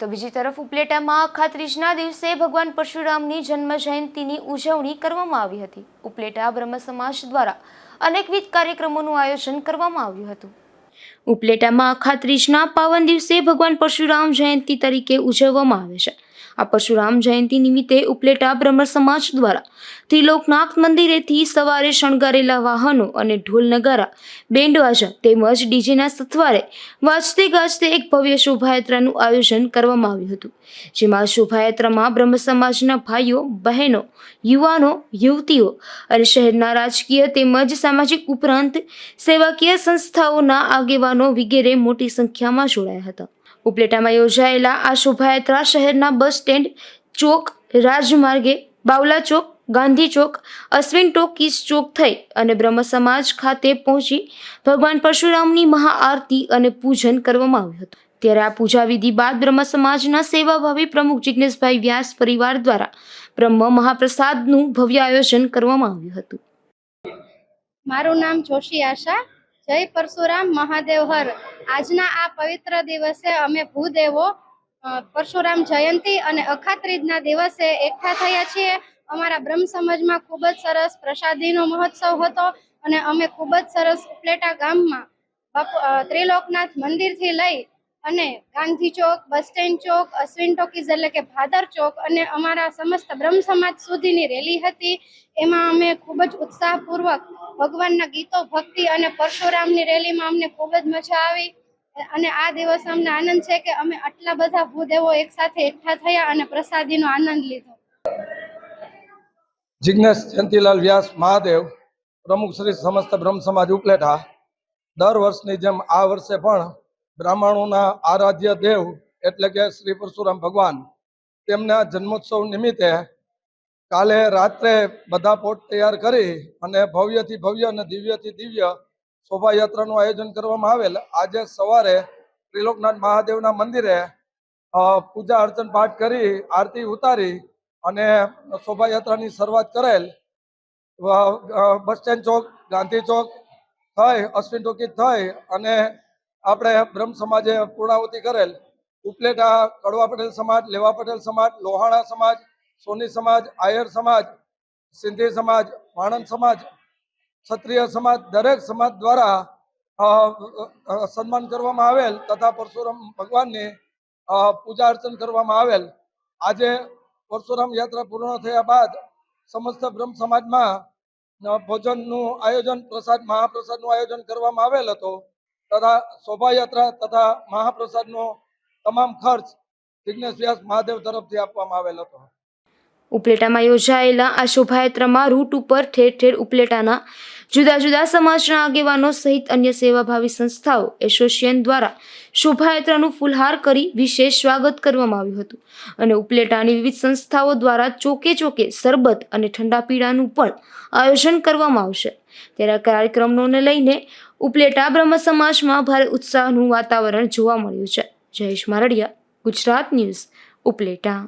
તો બીજી તરફ ઉપલેટામાં આખા ત્રીજના દિવસે ભગવાન પરશુરામની જન્મ જયંતિની ઉજવણી કરવામાં આવી હતી. ઉપલેટા બ્રહ્મ સમાજ દ્વારા અનેકવિધ કાર્યક્રમોનું આયોજન કરવામાં આવ્યું હતું. ઉપલેટામાં આખા ત્રીજના પાવન દિવસે ભગવાન પરશુરામ જયંતિ તરીકે ઉજવવામાં આવે છે. આ પરશુરામ જયંતિ નિમિત્તે ઉપલેટા બ્રહ્મ સમાજ દ્વારા ત્રિલોકનાથ મંદિરેથી સવારે શણગારેલા વાહનો અને ઢોલ નગારા બેન્ડ વાજા તેમજ ડીજેના સથવારે વાજતે ગાજતે એક ભવ્ય શોભાયાત્રાનું આયોજન કરવામાં આવ્યું હતું. જેમાં શોભાયાત્રામાં બ્રહ્મ સમાજના ભાઈઓ, બહેનો, યુવાનો, યુવતીઓ અને શહેરના રાજકીય તેમજ સામાજિક ઉપરાંત સેવાકીય સંસ્થાઓના આગેવાનો વગેરે મોટી સંખ્યામાં જોડાયા હતા. ઉપલેટામાં યોજાયેલા આ શોભાયાત્રા શહેરના બસ સ્ટેન્ડ, ચોક, રાજમાર્ગે, બાવલા ચોક, ગાંધી ચોક, અશ્વિન ટોકીસ ચોક થઈ અને બ્રહ્મ સમાજ ખાતે પહોંચી ભગવાન પરશુરામની મહાઆરતી અને પૂજન કરવામાં આવ્યું હતું. ત્યારે આ પૂજા વિધિ બાદ બ્રહ્મ સમાજના સેવાભાવી પ્રમુખ જિજ્ઞેશભાઈ વ્યાસ પરિવાર દ્વારા બ્રહ્મ મહાપ્રસાદનું ભવ્ય આયોજન કરવામાં આવ્યું હતું. મારું નામ જોશી આશા જય પરશુરામ મહાદેવ હર. આજના આ પવિત્ર દિવસે અમે ભૂદેવો પરશુરામ જયંતિ અને અખાત્રીજના દિવસે એકઠા થયા છીએ. અમારા બ્રહ્મ સમાજમાં ખૂબ જ સરસ પ્રસાદીનો મહોત્સવ હતો અને અમે ખૂબ જ સરસ ઉપલેટા ગામમાં ત્રિલોકનાથ મંદિરથી લઈ અને ગાંધી ચોક, બસ સ્ટેન્ડ ચોક, અશ્વિન ટોકીઝ એટલે કે ભાદર ચોક અને અમારા સમસ્ત બ્રહ્મ સમાજ સુધીની રેલી હતી. એમાં અમે ખૂબ જ ઉત્સાહપૂર્વક ભગવાનના ગીતો, ભક્તિ અને પરશુરામની રેલીમાં અમને ખૂબ જ મજા આવી. અને આ દિવસ અમને આનંદ છે કે અમે આટલા બધા ભૂદેવો એકસાથે એકઠા થયા અને પ્રસાદીનો આનંદ લીધો. જિજ્ઞેશ જયંતિલાલ વ્યાસ મહાદેવ, પ્રમુખ શ્રી સમસ્ત બ્રહ્મ સમાજ ઉપલેટા, દર વર્ષની જેમ આ વર્ષે પણ બ્રાહ્મણોના આરાધ્ય દેવ એટલે કે શ્રી પરશુરામ ભગવાન, તેમના જન્મોત્સવ નિમિત્તે કાલે રાત્રે બધા પોટ તૈયાર કરી અને ભવ્યથી ભવ્ય અને દિવ્યથી દિવ્ય શોભાયાત્રાનું આયોજન કરવામાં આવેલ. આજે સવારે ત્રિલોકનાથ મહાદેવના મંદિરે પૂજા અર્ચન પાઠ કરી, આરતી ઉતારી અને શોભાયાત્રાની શરૂઆત કરેલ. બસ સ્ટેન્ડ ચોક, ગાંધી ચોક થઈ, અશ્વિન ટોકી થઈ અને આપણે બ્રહ્મ સમાજે પૂર્ણાહુતિ કરેલ, ઉપલેટા, કડવા પટેલ સમાજ, લેવા પટેલ સમાજ, લોહાણા સમાજ, સોની સમાજ, આયર સમાજ, સિંધી સમાજ, વાણંદ સમાજ, ક્ષત્રિય સમાજ, દરેક સમાજ દ્વારા સન્માન કરવામાં આવેલ તથા પરશુરામ ભગવાનની પૂજા અર્ચન કરવામાં આવેલ. આજે પરશુરામ યાત્રા પૂર્ણ થયા બાદ સમસ્ત બ્રહ્મ સમાજમાં ભોજનનું આયોજન, પ્રસાદ, મહાપ્રસાદનું આયોજન કરવામાં આવેલ હતું. તથા શોભાયાત્રા તથા મહાપ્રસાદનો તમામ ખર્ચ વિઘ્નેશ વ્યાસ મહાદેવ તરફથી આપવામાં આવેલ હતો. ઉપલેટામાં યોજાયેલા આ શોભાયાત્રામાં રૂટ ઉપર ઠેર ઠેર ઉપલેટાના જુદા જુદા સમાજના આગેવાનો સહિત અન્ય સેવાભાવી સંસ્થાઓ એસોસિએશન દ્વારા શોભાયાત્રાનું ફુલહાર કરી વિશેષ સ્વાગત કરવામાં આવ્યું હતું. અને ઉપલેટાની વિવિધ સંસ્થાઓ દ્વારા ચોકે ચોકે સરબત અને ઠંડા પીણાનું પણ આયોજન કરવામાં આવશે. ત્યારે કાર્યક્રમોને લઈને ઉપલેટા બ્રહ્મ સમાજમાં ભારે ઉત્સાહનું વાતાવરણ જોવા મળ્યું છે. જયેશ મારડિયા, ગુજરાત ન્યૂઝ, ઉપલેટા.